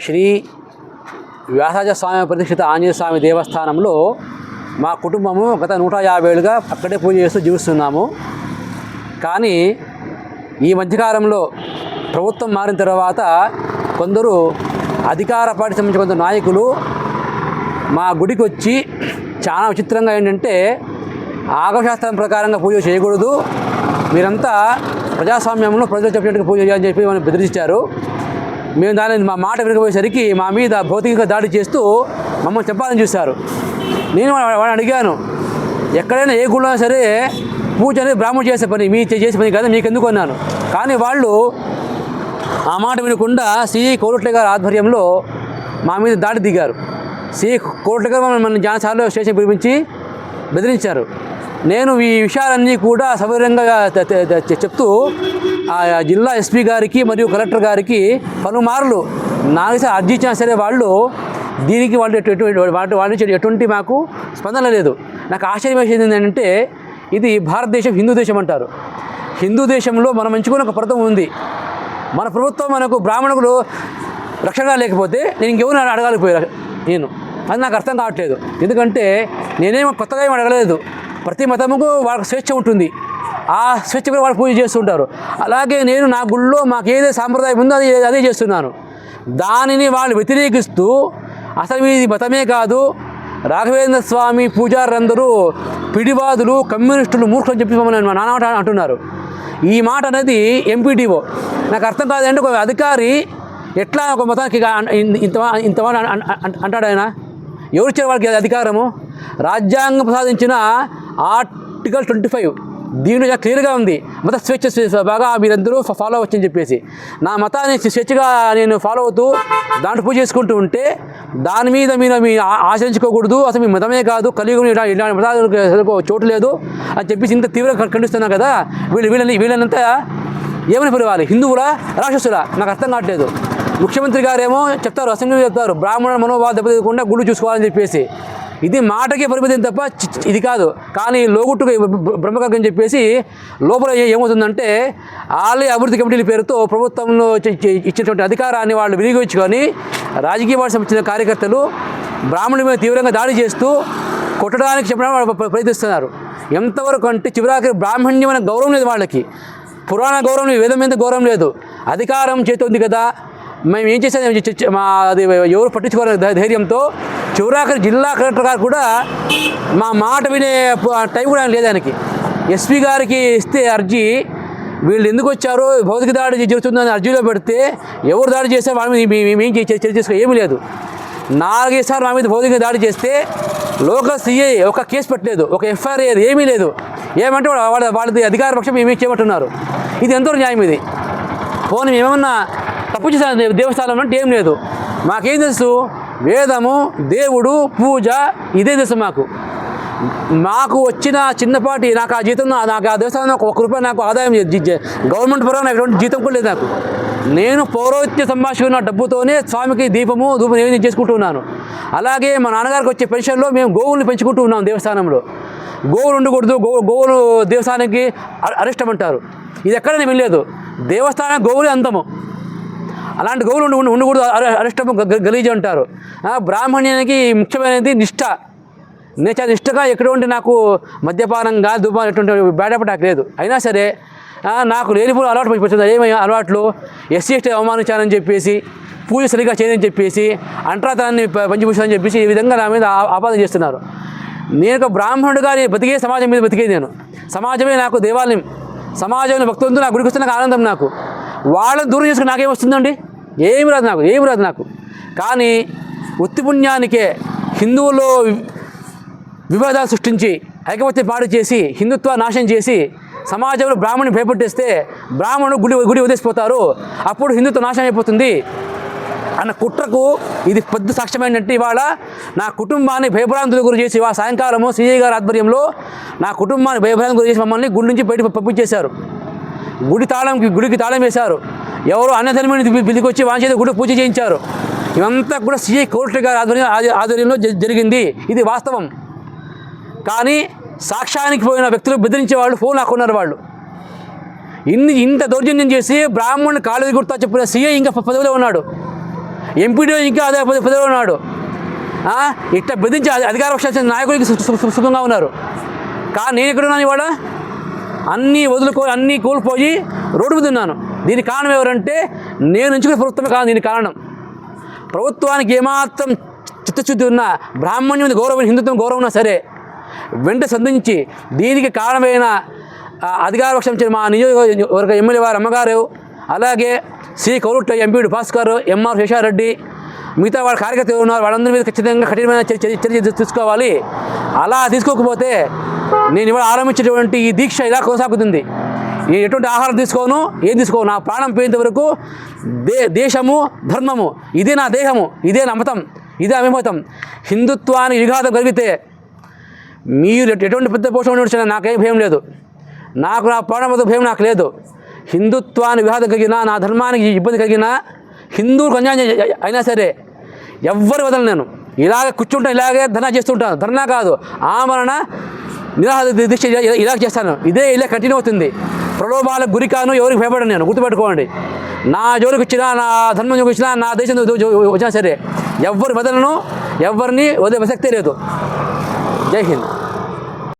శ్రీ వ్యాసాజ స్వామి ప్రతిష్ఠిత ఆంజనేయ స్వామి దేవస్థానంలో మా కుటుంబము గత నూట యాభై ఏళ్ళుగా అక్కడే పూజ చేస్తూ జీవిస్తున్నాము. కానీ ఈ మధ్యకాలంలో ప్రభుత్వం మారిన తర్వాత కొందరు అధికార పార్టీ సంబంధించిన కొందరు నాయకులు మా గుడికి వచ్చి చాలా విచిత్రంగా ఏంటంటే ఆగమశాస్త్రం ప్రకారంగా పూజ చేయకూడదు. మీరంతా ప్రజాస్వామ్యంలో ప్రజలు చెప్పినట్టుగా పూజ చేయాలని చెప్పి మనం బెదిరించారు. మేము దానిని మా మాట వినకపోయేసరికి మా మీద భౌతికంగా దాడి చేస్తూ మమ్మల్ని చెప్పాలని చూశారు. నేను వాడిని అడిగాను ఎక్కడైనా ఏ గుళ్ళైనా సరే పూజ అనేది బ్రాహ్మణుడు చేసే పని మీ చేసే పని కదా మీకు ఎందుకు అన్నాను కానీ వాళ్ళు ఆ మాట వినకుండా సిఈ కోరుట్ల గారి ఆధ్వర్యంలో మా మీద దాడి దిగారు. సిఈ కోరుట్ల గారు మమ్మల్ని మన జానసార్లు స్టేషన్ పిలిపించి బెదిరించారు. నేను ఈ విషయాలన్నీ కూడా సవివరంగా చెప్తూ ఆ జిల్లా ఎస్పీ గారికి మరియు కలెక్టర్ గారికి పలుమార్లు నాలుగు అర్జీ ఇచ్చినా సరే వాళ్ళు. దీనికి వాళ్ళు ఎటువంటి వాటి వాళ్ళ నుంచి ఎటువంటి మాకు స్పందన లేదు. నాకు ఆశ్చర్యం వేసేది ఏంటంటే ఇది భారతదేశం హిందూ దేశం అంటారు. హిందూ దేశంలో మనం ఎంచుకున్న ఒక పథకం ఉంది. మన ప్రభుత్వం మనకు బ్రాహ్మణులు రక్షణ లేకపోతే నేను ఇంకెవరు అడగాలిపోయా నేను. అది నాకు అర్థం కావట్లేదు. ఎందుకంటే నేనేమో కొత్తగా ఏమి అడగలేదు. ప్రతి మతముకు వాళ్ళకి స్వేచ్ఛ ఉంటుంది. ఆ స్వచ్ఛ వాళ్ళు పూజ చేస్తుంటారు. అలాగే నేను నా గుళ్ళో మాకు ఏదైతే సాంప్రదాయం ఉందో అది అదే చేస్తున్నాను. దానిని వాళ్ళు వ్యతిరేకిస్తూ అసలు ఇది మతమే కాదు. రాఘవేంద్ర స్వామి పూజారులందరూ పిడివాదులు కమ్యూనిస్టులు మూర్ఖులు చెప్పి మమ్మల్ని మా నాన్న మాట అంటున్నారు. ఈ మాట అనేది ఎంపీటీఓ నాకు అర్థం కాదంటే ఒక అధికారి ఎట్లా ఒక మతానికి ఇంత ఇంత అంటాడు ఆయన? ఎవరిచ్చారు వాళ్ళకి అధికారము? రాజ్యాంగం ప్రసాదించిన ఆర్టికల్ ట్వంటీ ఫైవ్. దీనిలో క్లియర్గా ఉంది. మత స్వేచ్ఛ బాగా మీరందరూ ఫాలో అవ్వచ్చని చెప్పేసి. నా మతాన్ని స్వేచ్ఛగా నేను ఫాలో అవుతూ దాంట్లో పూజ చేసుకుంటూ ఉంటే దాని మీద మీరు మీ ఆచరించుకోకూడదు. అసలు మీ మతమే కాదు. కలియుగం ఇలా ఇలాంటి మతాలకు చోటు లేదు అని చెప్పేసి ఇంత తీవ్రంగా ఖండిస్తున్నా కదా. వీళ్ళు వీళ్ళని వీళ్ళనంతా ఏమని పిలవాలి? హిందువులా? రాక్షసులా? నాకు అర్థం కావట్లేదు. ముఖ్యమంత్రి గారేమో చెప్తారు అసెంబ్లీ చెప్తారు. బ్రాహ్మణ మనోభావ దెబ్బతీయకుండా గుళ్ళు చూసుకోవాలని చెప్పేసి. ఇది మాటకి పరిమితం తప్ప చి- ఇది కాదు. కానీ లోగుట్టుగా బ్రహ్మకర్గం చెప్పేసి లోపల ఏమవుతుందంటే ఆలయ అభివృద్ధి కమిటీల పేరుతో ప్రభుత్వంలో ఇచ్చినటువంటి అధికారాన్ని వాళ్ళు వినియోగించుకొని రాజకీయ పార్టీ సంబంధించిన కార్యకర్తలు బ్రాహ్మణుల మీద తీవ్రంగా దాడి చేస్తూ కొట్టడానికి చెప్పడానికి వాళ్ళు ప్రయత్నిస్తున్నారు. ఎంతవరకు అంటే చివరాకి బ్రాహ్మణ్యమైన గౌరవం లేదు వాళ్ళకి. పురాణ గౌరవం లేదు వేదం మీద గౌరవం లేదు. అధికారం చేతి ఉంది కదా. మేము ఏం చేసేది మా అది ఎవరు పట్టించుకోవాలి ధైర్యంతో చివరాఖరి జిల్లా కలెక్టర్ గారు కూడా మా మాట వినే టైం కూడా లేదు ఆయనకి. ఎస్పీ గారికి ఇస్తే అర్జీ వీళ్ళు ఎందుకు వచ్చారో భౌతిక దాడి జరుగుతుందని అర్జీలో పెడితే ఎవరు దాడి చేస్తే వాళ్ళ మీద మీ- మేము చర్య చేసుకో ఏమీ లేదు. నాలుగైదు సార్లు మా మీద భౌతిక దాడి చేస్తే లోకల్ సీఐ ఒక కేసు పెట్టలేదు ఒక ఎఫ్ఐఆర్ లేదు ఏమీ లేదు. ఏమంటే వాళ్ళ వాళ్ళది అధికార పక్షం ఏమీ చేయమంటున్నారు ఇది ఎంతో న్యాయం ఇది? పోనీ ఏమన్నా తప్పు చేసిన దేవస్థానం అంటే ఏం లేదు. మాకేం తెలుసు? వేదము దేవుడు పూజ ఇదే తెలుసు మాకు. మాకు వచ్చిన చిన్నపాటి నాకు ఆ జీతం నాకు ఆ దేశంలో ఒక రూపాయి నాకు ఆదాయం గవర్నమెంట్ పరంగా నాకు ఎటువంటి జీతం కూడా లేదు నాకు. నేను పౌరోహిత్య సంభాషణ డబ్బుతోనే స్వామికి దీపము ధూపం నివేదన చేసుకుంటున్నాను అలాగే మా నాన్నగారికి వచ్చే పెన్షన్లో మేము గోవుల్ని పెంచుకుంటూ ఉన్నాం దేవస్థానంలో. గోవులు ఉండకూడదు గో గోవులు దేవస్థానానికి అరిష్టం అంటారు ఇది ఎక్కడ నేను వెళ్ళలేదు దేవస్థానం గోవులే అంతము అలాంటి గోవులు ఉండి ఉండి- ఉండకూడదు. అరిష్టం గలీజ ఉంటారు బ్రాహ్మణ్యానికి ముఖ్యమైనది నిష్ఠ నేను చాలా నిష్ఠగా ఎటువంటి నాకు మద్యపానంగా దుబాన్ ఎటువంటి బ్యాడప్ నాకు లేదు. అయినా సరే నాకు లేనిపోయిన అలవాటు పడిపోతుంది ఏమైనా అలవాట్లు ఎస్సీ ఎస్టీ అవమానించానని చెప్పేసి పూజ సరిగా చేయని చెప్పేసి అంటరాతనాన్ని ప- చెప్పేసి ఈ విధంగా నా మీద ఆపాదన చేస్తున్నారు. నేను ఒక బ్రాహ్మణుడుగా గారి బతికే సమాజం మీద బతికేది నేను. సమాజమే నాకు దేవాలయం. సమాజంలో భక్తులతో నా గుడికి వస్తే నాకు ఆనందం నాకు. వాళ్ళని దూరం చేసుకుని నాకేం వస్తుందండి? ఏమి రాదు నాకు ఏమి రాదు నాకు. కానీ ఉత్తి పుణ్యానికే హిందువుల్లో విభేదాలు సృష్టించి ఐకమత్యం పాడు చేసి హిందుత్వ నాశనం చేసి సమాజంలో బ్రాహ్మణుని భయపెట్టేస్తే బ్రాహ్మణుడు గుడి గుడి వదిలేసిపోతారు. అప్పుడు హిందుత్వ నాశనం అయిపోతుంది. అన్న కుట్రకు ఇది పెద్ద సాక్ష్యం ఏంటంటే ఇవాళ నా కుటుంబాన్ని భయభ్రాంతులకు గురి చేసి ఇవాళ సాయంకాలము సిఐ గారి ఆధ్వర్యంలో నా కుటుంబాన్ని భయభ్రాంతి గురి చేసి మమ్మల్ని గుడి నుంచి బయట పంపించేశారు. గుడి తాళంకి గుడికి తాళం వేశారు. ఎవరు అన్నధర్మని పిలికొచ్చి వాంచేది గుడి పూజ చేయించారు. ఇవంతా కూడా సిఐ కోర్టు గారి ఆధ్వర్యం ఆధ్వర్యంలో జ- జరిగింది. ఇది వాస్తవం. కానీ సాక్ష్యానికి పోయిన వ్యక్తులు బెదిరించే వాళ్ళు ఫోన్ లాక్కున్నారు వాళ్ళు. ఇన్ని ఇంత దౌర్జన్యం చేసి బ్రాహ్మణుని కాలేజీ గుర్తా చెప్పిన సీఐ ఇంకా పదవిలో ఉన్నాడు. ఎంపీడీ ఇంకా అదే పదవిలో ఉన్నాడు. ఇట్లా బెదిరించి అధికార పక్ష నాయకుడికి సుఖంగా ఉన్నారు. కానీ నేను ఎక్కడ ఉన్నాను ఇవాళ? అన్నీ వదులుకో అన్నీ కోల్పోయి రోడ్డు మీద ఉన్నాను. దీనికి కారణం ఎవరంటే నేను ఎంచుకునే ప్రభుత్వమే కాదు దీనికి కారణం. ప్రభుత్వానికి ఏమాత్రం చిత్తశుద్ధి ఉన్నా బ్రాహ్మణ్యం గౌరవం హిందుత్వం గౌరవం ఉన్నా సరే వెంట సంధించి దీనికి కారణమైన అధికార పక్షం మా నియోజకవర్గ ఎమ్మెల్యే వారు అమ్మగారు అలాగే శ్రీ కౌరుట్ల ఎంపీడు భాస్కర్ ఎంఆర్ శేషారెడ్డి మిగతా వాళ్ళ కార్యకర్తలు ఉన్నారు వాళ్ళందరి మీద ఖచ్చితంగా కఠినమైన చర్య తీసుకోవాలి. అలా తీసుకోకపోతే నేను ఇవాళ ఆరంభించేటువంటి ఈ దీక్ష ఇలా కొనసాగుతుంది. నేను ఎటువంటి ఆహారం తీసుకోను ఏం తీసుకోను నా ప్రాణం పోయేంత వరకు దే దేశము ధర్మము ఇదే నా దేహము ఇదే నా మతం ఇదే అభిమతం హిందుత్వాన్ని విఘాతం కలిగితే మీరు ఎటు- ఎటువంటి పెద్ద పోషణ నడిచినా నాకేం భయం లేదు. నాకు నా ప్రాణం వద్ద భయం నాకు లేదు. హిందుత్వాన్ని విఘాతం కలిగినా నా ధర్మానికి ఇబ్బంది కలిగినా హిందువులకు అన్యాయం అయినా సరే ఎవ్వరు వదలను నేను. ఇలాగే కూర్చుంటాను ఇలాగే ధర్నా చేస్తుంటాను ధర్నా కాదు ఆమరణ నిరాహార దీక్ష ఇలా- ఇలా చేస్తాను. ఇదే ఇలా కంటిన్యూ అవుతుంది. ప్రలోభాలకు గురికాను ఎవరికి భయపడను నేను. గుర్తుపెట్టుకోండి. నా జోలికి వచ్చినా నా ధర్మం జోలికి వచ్చినా నా దేశం వచ్చినా సరే ఎవ్వరు వదలను ఎవరిని వదిలే ప్రసక్తే లేదు. జై హింద్.